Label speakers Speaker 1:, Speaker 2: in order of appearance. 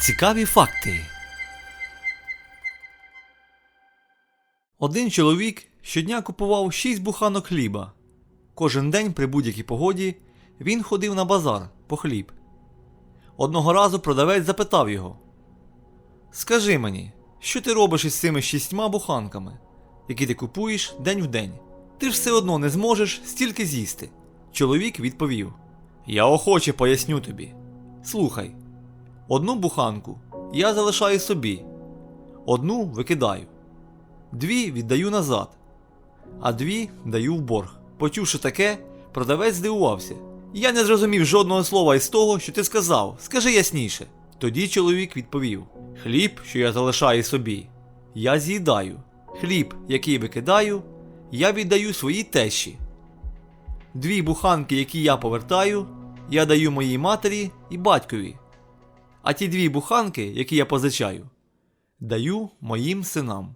Speaker 1: Цікаві факти. Один чоловік щодня купував 6 буханок хліба. Кожен день при будь-якій погоді він ходив на базар по хліб. Одного разу продавець запитав його: Скажи мені, що ти робиш із цими шістьма буханками, які ти купуєш день в день? Ти ж все одно не зможеш стільки з'їсти. Чоловік відповів: Я охоче поясню тобі. Слухай, одну буханку я залишаю собі, одну викидаю, дві віддаю назад, а дві даю в борг. Почувши таке, продавець здивувався. Я не зрозумів жодного слова із того, що ти сказав. Скажи ясніше. Тоді чоловік відповів: Хліб, що я залишаю собі, я з'їдаю. Хліб, який викидаю, я віддаю своїй тещі. Дві буханки, які я повертаю, я даю моїй матері і батькові. А ті дві буханки, які я позичаю, даю моїм синам.